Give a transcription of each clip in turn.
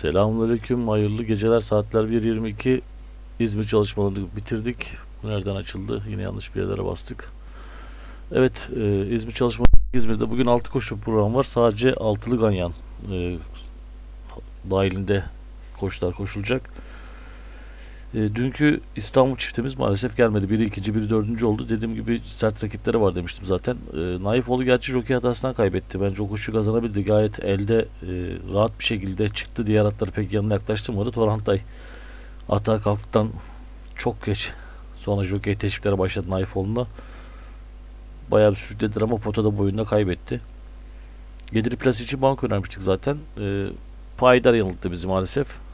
Selamünaleyküm. Hayırlı geceler. Saatler 1.22. İzmir çalışmalarını bitirdik. Bu nereden açıldı? Yine yanlış bir yerlere bastık. Evet, e, İzmir çalışma İzmir'de bugün 6 koşu program var. Sadece altılı ganyan e, dahilinde koşular koşulacak. E, dünkü İstanbul çiftimiz maalesef gelmedi. Biri ikinci, biri dördüncü oldu. Dediğim gibi sert rakipleri var demiştim zaten. E, Naifoğlu gerçi jockey hatasından kaybetti. Bence o koşu kazanabildi. Gayet elde e, rahat bir şekilde çıktı. Diğer atları pek yanına yaklaştırmadı. Torrentay atağa kalktıktan çok geç sonra jockey teşviklere başladı Naifoğlu'na. Bayağı bir sürüklediler ama potada boyunda kaybetti. Yediri Plus için bank önermiştik zaten. E, Paydar yanılttı bizi maalesef.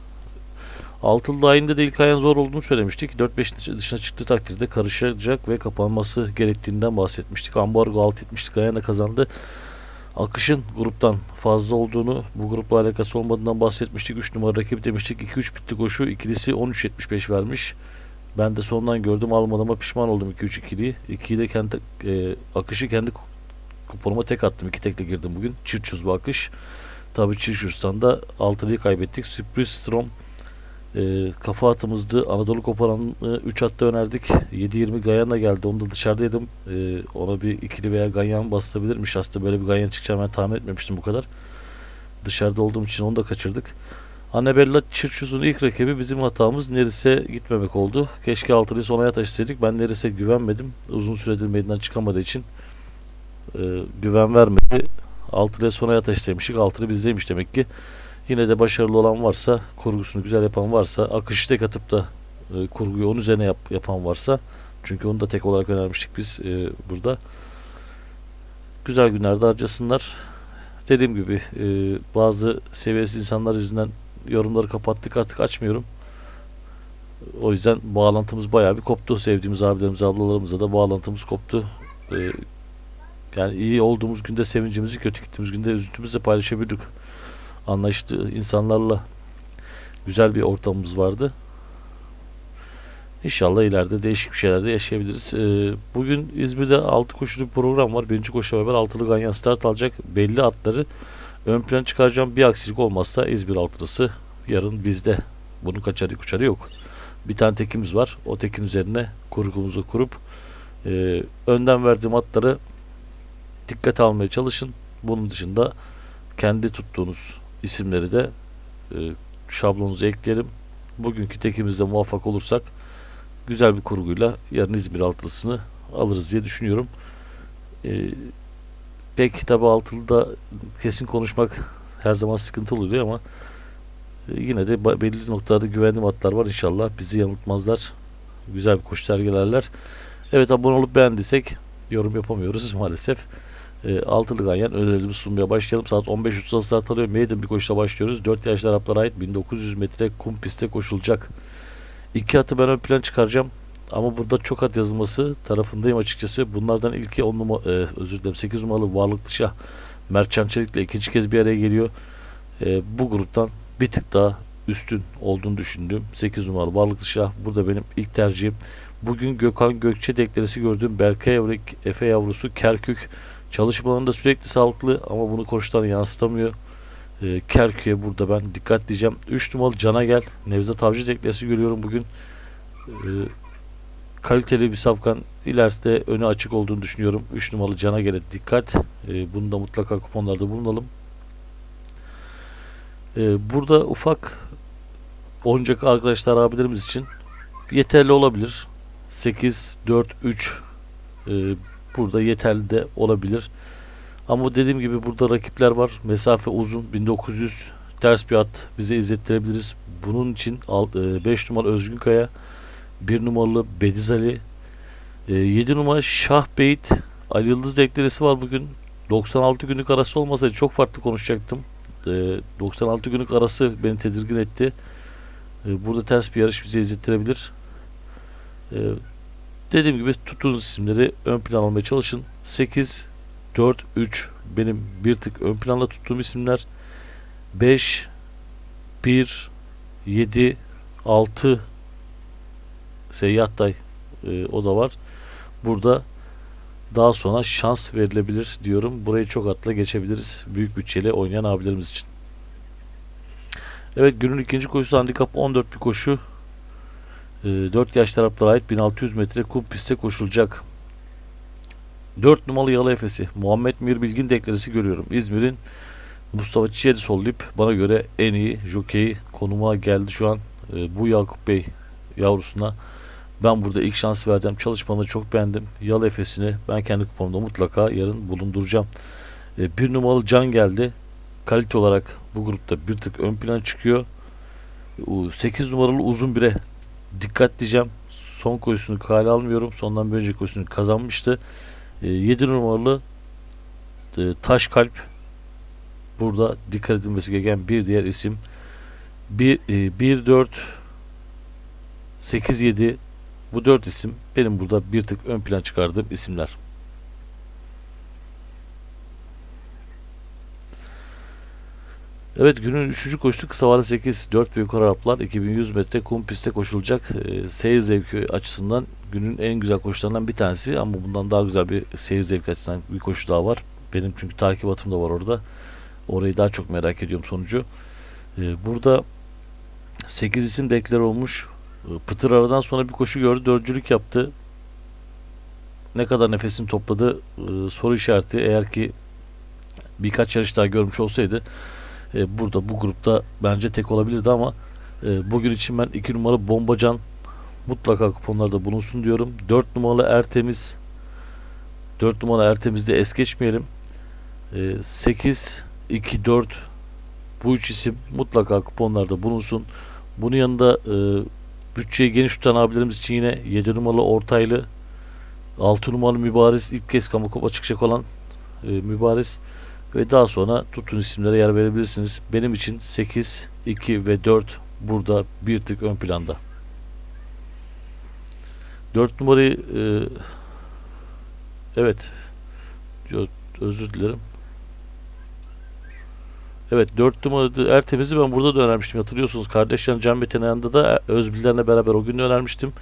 Altılı dahilinde de ilk ayağın zor olduğunu söylemiştik. 4-5 dışına çıktığı takdirde karışacak ve kapanması gerektiğinden bahsetmiştik. Ambargo 6.70'lik ayağına kazandı. Akışın gruptan fazla olduğunu, bu grupla alakası olmadığından bahsetmiştik. 3 numara rakip demiştik. 2-3 bitti koşu. İkilisi 13.75 vermiş. Ben de sondan gördüm almadığıma pişman oldum 2-3 ikiliyi. 2'yi de kendi e, akışı kendi kuponuma tek attım. 2 tekle girdim bugün. Çirçuz bu akış. Tabii Çirçuz'dan da 6'lıyı kaybettik. Sürpriz Strom e, kafa atımızdı. Anadolu Koparan'ı 3 hatta önerdik. 7-20 Gayana geldi. Onu da dışarıdaydım. E, ona bir ikili veya Ganyan basılabilirmiş. Aslında böyle bir Ganyan çıkacağını ben tahmin etmemiştim bu kadar. Dışarıda olduğum için onu da kaçırdık. Annabella Çirçuz'un ilk rakibi bizim hatamız Neris'e gitmemek oldu. Keşke altılıyı sonaya taşısaydık. Ben Neris'e güvenmedim. Uzun süredir meydan çıkamadığı için e, güven vermedi. Altılıya sonaya taşısaymışık. Altılı bizdeymiş demek ki. Yine de başarılı olan varsa, kurgusunu güzel yapan varsa, akışı tek atıp da e, kurguyu onun üzerine yap, yapan varsa, çünkü onu da tek olarak önermiştik biz e, burada. Güzel günlerde harcasınlar. Dediğim gibi e, bazı seviyesiz insanlar yüzünden yorumları kapattık artık açmıyorum. O yüzden bağlantımız bayağı bir koptu. Sevdiğimiz abilerimiz, ablalarımızla da bağlantımız koptu. E, yani iyi olduğumuz günde sevincimizi, kötü gittiğimiz günde üzüntümüzü de paylaşabildik anlaştığı insanlarla güzel bir ortamımız vardı. İnşallah ileride değişik bir şeyler de yaşayabiliriz. Ee, bugün İzmir'de 6 koşulu bir program var. Birinci koşu beraber altılı ganyan start alacak. Belli atları ön plan çıkaracağım. Bir aksilik olmazsa İzmir altılısı yarın bizde. Bunun kaçarı kuçarı yok. Bir tane tekimiz var. O tekin üzerine kurgumuzu kurup e, önden verdiğim atları dikkat almaya çalışın. Bunun dışında kendi tuttuğunuz isimleri de e, şablonunuza ekleyelim. Bugünkü tekimizde muvaffak olursak güzel bir kurguyla yarın İzmir altılısını alırız diye düşünüyorum. E, pek tabi altılıda kesin konuşmak her zaman sıkıntılı oluyor ama e, yine de belli noktalarda güvendiğim atlar var. İnşallah bizi yanıltmazlar. Güzel bir koşu sergilerler. Evet abone olup beğendiysek yorum yapamıyoruz maalesef e, altılı ganyan önerilerimizi sunmaya başlayalım. Saat 15.30'da start alıyor. Maiden bir koşuda başlıyoruz. 4 yaşlı Araplara ait 1900 metre kum pistte koşulacak. İki atı ben ön plan çıkaracağım. Ama burada çok at yazılması tarafındayım açıkçası. Bunlardan ilki 10 numara, e, özür dilerim 8 numaralı Varlık Dışa Mertcan Çelik'le ikinci kez bir araya geliyor. E, bu gruptan bir tık daha üstün olduğunu düşündüğüm 8 numaralı Varlık Dışa burada benim ilk tercihim. Bugün Gökhan Gökçe deklaresi gördüğüm Berkay Yavruk Efe yavrusu Kerkük Çalışmalarında sürekli sağlıklı ama bunu koçtan yansıtamıyor. E, Kerkük'e burada ben dikkat diyeceğim. 3 numaralı Cana gel. Nevzat Avcı teklesi görüyorum bugün. E, kaliteli bir safkan ileride önü açık olduğunu düşünüyorum. 3 numaralı Cana gele dikkat. E, bunu da mutlaka kuponlarda bulunalım. E, burada ufak oyuncak arkadaşlar abilerimiz için yeterli olabilir. 8 4 3 e, burada yeterli de olabilir. Ama dediğim gibi burada rakipler var. Mesafe uzun. 1900 ters bir at bize izlettirebiliriz. Bunun için 5 e, numara Özgün Kaya, 1 numaralı Bediz Ali, 7 e, numara Şah Beyt, Ali Yıldız deklaresi var bugün. 96 günlük arası olmasaydı çok farklı konuşacaktım. 96 e, günlük arası beni tedirgin etti. Burada ters bir yarış bize izlettirebilir. Dediğim gibi tuttuğunuz isimleri ön plan almaya çalışın. 8, 4, 3 benim bir tık ön planda tuttuğum isimler. 5, 1, 7, 6 Seyyahtay e, o da var. Burada daha sonra şans verilebilir diyorum. Burayı çok atla geçebiliriz. Büyük bütçeli oynayan abilerimiz için. Evet günün ikinci koşusu handikap 14 bir koşu. Ee, 4 yaş taraflara ait 1600 metre kum pistte koşulacak. 4 numaralı Yalı Efes'i Muhammed Mir Bilgin deklaresi görüyorum. İzmir'in Mustafa Çiçek'i sollayıp bana göre en iyi jokeyi konuma geldi şu an. Ee, bu Yakup Bey yavrusuna ben burada ilk şans vereceğim. Çalışmanı çok beğendim. Yalı Efes'ini ben kendi kupamda mutlaka yarın bulunduracağım. Ee, bir numaralı Can geldi. Kalite olarak bu grupta bir tık ön plana çıkıyor. 8 numaralı uzun bire dikkat diyeceğim. Son koşusunu kale almıyorum. Sondan bir önceki koşusunu kazanmıştı. 7 numaralı e, Taş Kalp burada dikkat edilmesi gereken bir diğer isim. 1 1 4 8 7 bu dört isim benim burada bir tık ön plan çıkardığım isimler. Evet günün 3. koşusu kısa vade 8 4 ve yukarı Araplar 2100 metre kum pistte koşulacak e, seyir zevki açısından günün en güzel koşularından bir tanesi ama bundan daha güzel bir seyir zevki açısından bir koşu daha var. Benim çünkü takibatım da var orada. Orayı daha çok merak ediyorum sonucu. E, burada 8 isim deklar olmuş. E, Pıtır aradan sonra bir koşu gördü. Dördüncülük yaptı. Ne kadar nefesini topladı e, soru işareti. Eğer ki birkaç yarış daha görmüş olsaydı e, burada bu grupta bence tek olabilirdi ama e, bugün için ben 2 numaralı Bombacan mutlaka kuponlarda bulunsun diyorum. 4 numaralı Ertemiz 4 numaralı Ertemiz'de es geçmeyelim. E, 8 2 4 bu üç isim mutlaka kuponlarda bulunsun. Bunun yanında e, bütçeyi geniş tutan abilerimiz için yine 7 numaralı Ortaylı 6 numaralı Mübariz ilk kez kamu kupa çıkacak olan e, Mübariz ve daha sonra tutun isimlere yer verebilirsiniz. Benim için 8, 2 ve 4 burada bir tık ön planda. 4 numarayı e, evet özür dilerim. Evet 4 numaralı Ertemiz'i ben burada da önermiştim hatırlıyorsunuz. Kardeşlerin Can Metin da Özbiller'le beraber o gün önermiştim.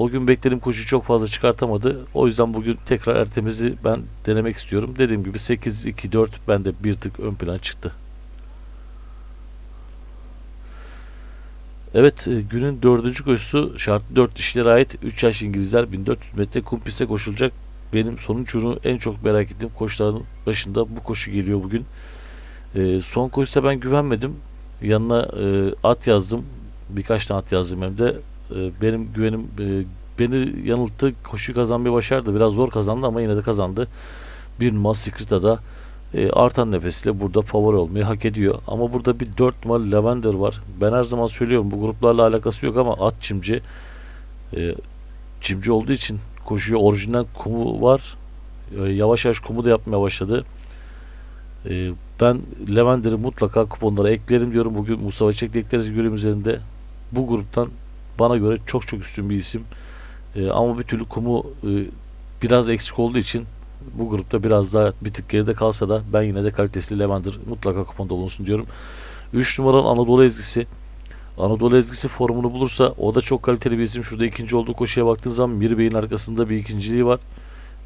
O gün beklediğim koşu çok fazla çıkartamadı. O yüzden bugün tekrar Ertemiz'i ben denemek istiyorum. Dediğim gibi 8-2-4 bende bir tık ön plan çıktı. Evet e, günün dördüncü koşusu şartlı 4 dişlere ait 3 yaş İngilizler 1400 metre kum pistte koşulacak. Benim sonuç ürünü en çok merak ettiğim koşuların başında bu koşu geliyor bugün. E, son koşuda ben güvenmedim. Yanına e, at yazdım. Birkaç tane at yazdım hem de. E, benim güvenim e, beni yanılttı. Koşu kazanmayı başardı. Biraz zor kazandı ama yine de kazandı. Bir numara Secret'a da e, artan nefesiyle burada favori olmayı hak ediyor. Ama burada bir 4 numaralı Lavender var. Ben her zaman söylüyorum bu gruplarla alakası yok ama at çimci e, çimci olduğu için koşuyu orijinal kumu var. E, yavaş yavaş kumu da yapmaya başladı. Ben Lavender'i mutlaka kuponlara eklerim diyorum. Bugün Mustafa Çek ekleriz görüm üzerinde. Bu gruptan bana göre çok çok üstün bir isim. E, ama bir türlü kumu e, biraz eksik olduğu için bu grupta biraz daha bir tık geride kalsa da ben yine de kalitesli Levander mutlaka kuponda bulunsun diyorum. 3 numaralı Anadolu ezgisi. Anadolu ezgisi formunu bulursa o da çok kaliteli bir isim. Şurada ikinci olduğu koşuya baktığın zaman Mirbey'in arkasında bir ikinciliği var.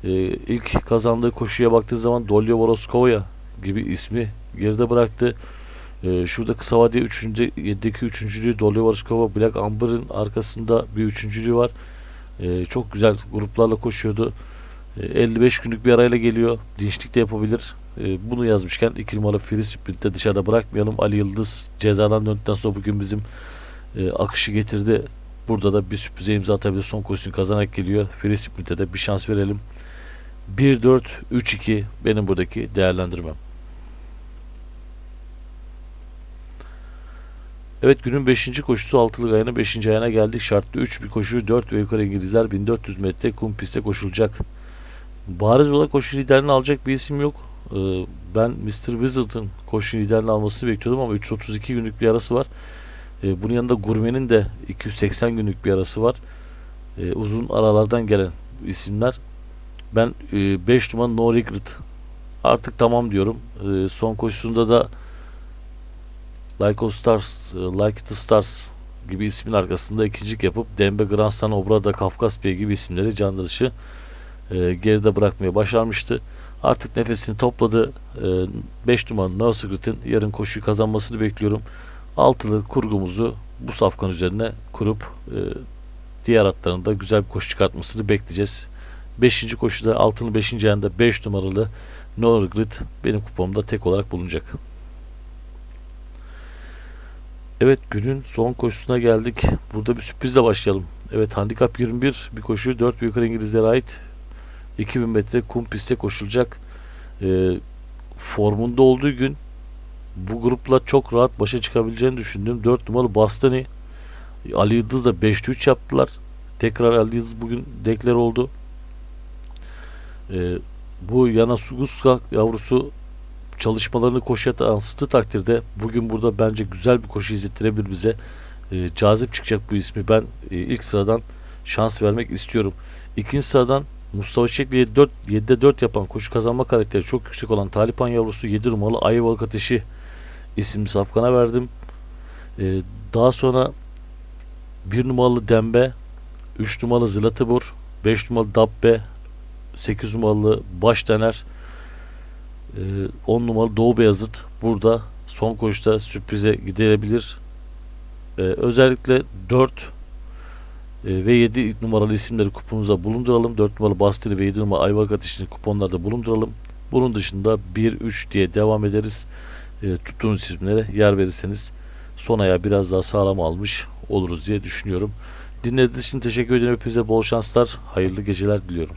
Ee, ilk kazandığı koşuya baktığın zaman Dolio Voroskova gibi ismi geride bıraktı. Ee, şurada kısa vadeli 3. 7'deki üçüncülüğü Dolio Voroskova Black Amber'ın arkasında bir üçüncülüğü var. Ee, çok güzel gruplarla koşuyordu. 55 günlük bir arayla geliyor. Dinçlik de yapabilir. E, bunu yazmışken 2 numara Free Sprint'te dışarıda bırakmayalım. Ali Yıldız cezadan döndükten sonra bugün bizim e, akışı getirdi. Burada da bir sürprize imza atabilir. Son koşusunu kazanarak geliyor. Free Sprint'e de bir şans verelim. 1-4-3-2 benim buradaki değerlendirmem. Evet günün 5. koşusu altılık ayının 5. ayına geldik. Şartlı 3 bir koşu 4 ve yukarı İngilizler 1400 metre kum pistte koşulacak. Bariz olarak koşu liderini alacak bir isim yok. Ee, ben Mr. Wizard'ın koşu liderini almasını bekliyordum ama 332 günlük bir arası var. Ee, bunun yanında Gurme'nin de 280 günlük bir arası var. Ee, uzun aralardan gelen isimler. Ben 5 e, numara No Regret artık tamam diyorum. Son koşusunda da Like o Stars, e, Like the Stars gibi ismin arkasında ikincilik yapıp Dembe Grandstand Obrada Kafkas Bey gibi isimleri canlı e, geride bırakmaya başarmıştı. Artık nefesini topladı. 5 e, numaralı No Secret'in yarın koşuyu kazanmasını bekliyorum. altılı kurgumuzu bu safkan üzerine kurup e, diğer atların da güzel bir koşu çıkartmasını bekleyeceğiz. 5. koşuda altının 5. ayında 5 numaralı No Regret benim kupamda tek olarak bulunacak. Evet günün son koşusuna geldik. Burada bir sürprizle başlayalım. Evet handikap 21 bir koşu 4 yukarı İngilizlere ait 2000 metre kum pistte koşulacak. Ee, formunda olduğu gün bu grupla çok rahat başa çıkabileceğini düşündüm. 4 numaralı Bastani Ali Yıldız da 5'te 3 yaptılar. Tekrar Ali Yıldız bugün deklar oldu. Ee, bu Yanasuguska yavrusu çalışmalarını koşuya yansıttığı takdirde bugün burada bence güzel bir koşu izlettirebilir bize. Ee, cazip çıkacak bu ismi. Ben e, ilk sıradan şans vermek istiyorum. İkinci sıradan Mustafa Çekli 7 4 7'de 4 yapan koşu kazanma karakteri çok yüksek olan Talipan yavrusu 7 numaralı Ayvalık Ateşi isimli safkana verdim. Ee, daha sonra 1 numaralı Dembe, 3 numaralı Zlatibor, 5 numaralı Dabbe, 8 numaralı Başdener, e, 10 numaralı Doğu Beyazıt burada son koşuda sürprize gidebilir. Ee, özellikle 4 e, ve 7 numaralı isimleri kuponumuza bulunduralım. 4 numaralı Bastiri ve 7 numaralı Ayvalık Ateşi'ni kuponlarda bulunduralım. Bunun dışında 1-3 diye devam ederiz. E, tuttuğunuz isimlere yer verirseniz son ayağı biraz daha sağlam almış oluruz diye düşünüyorum. Dinlediğiniz için teşekkür ederim. Hepinize bol şanslar, hayırlı geceler diliyorum.